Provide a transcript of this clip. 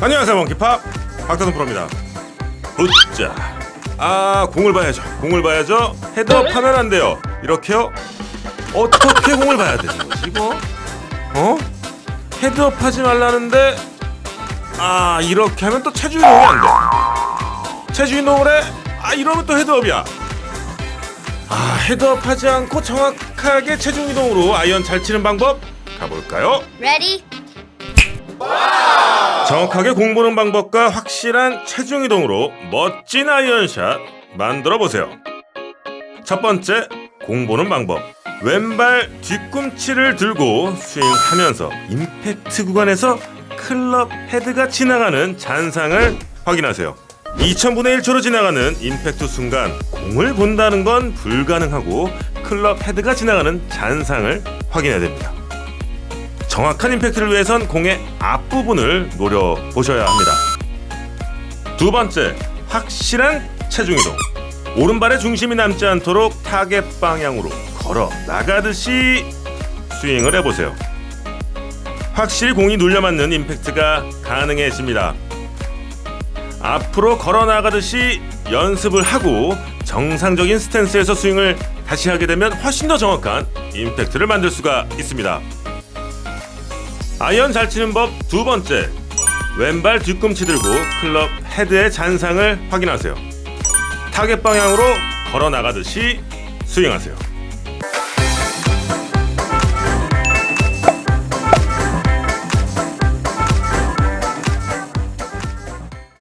안녕하세요 몽키팝. 박다솜 프로입니다. 웃자 아 공을 봐야죠. 공을 봐야죠. 헤드업 하면 안 돼요. 이렇게요? 어떻게 공을 봐야 되는 거지 이거? 어? 헤드업 하지 말라는데 아 이렇게 하면 또 체중 이동이 안돼. 체중 이동을 해아 이러면 또 헤드업이야. 아 헤드업 하지 않고 정확하게 체중 이동으로 아이언 잘 치는 방법 가볼까요? Ready? 정확하게 공보는 방법과 확실한 체중 이동으로 멋진 아이언샷 만들어 보세요. 첫 번째, 공보는 방법. 왼발 뒤꿈치를 들고 스윙하면서 임팩트 구간에서 클럽 헤드가 지나가는 잔상을 확인하세요. 2000분의 1초로 지나가는 임팩트 순간 공을 본다는 건 불가능하고 클럽 헤드가 지나가는 잔상을 확인해야 됩니다. 정확한 임팩트를 위해선 공의 앞부분을 노려보셔야 합니다. 두 번째, 확실한 체중 이동. 오른발의 중심이 남지 않도록 타겟 방향으로 걸어 나가듯이 스윙을 해보세요. 확실히 공이 눌려 맞는 임팩트가 가능해집니다. 앞으로 걸어 나가듯이 연습을 하고 정상적인 스탠스에서 스윙을 다시 하게 되면 훨씬 더 정확한 임팩트를 만들 수가 있습니다. 아이언 잘 치는 법 두 번째. 왼발 뒤꿈치 들고 클럽 헤드의 잔상을 확인하세요. 타겟 방향으로 걸어 나가듯이 스윙하세요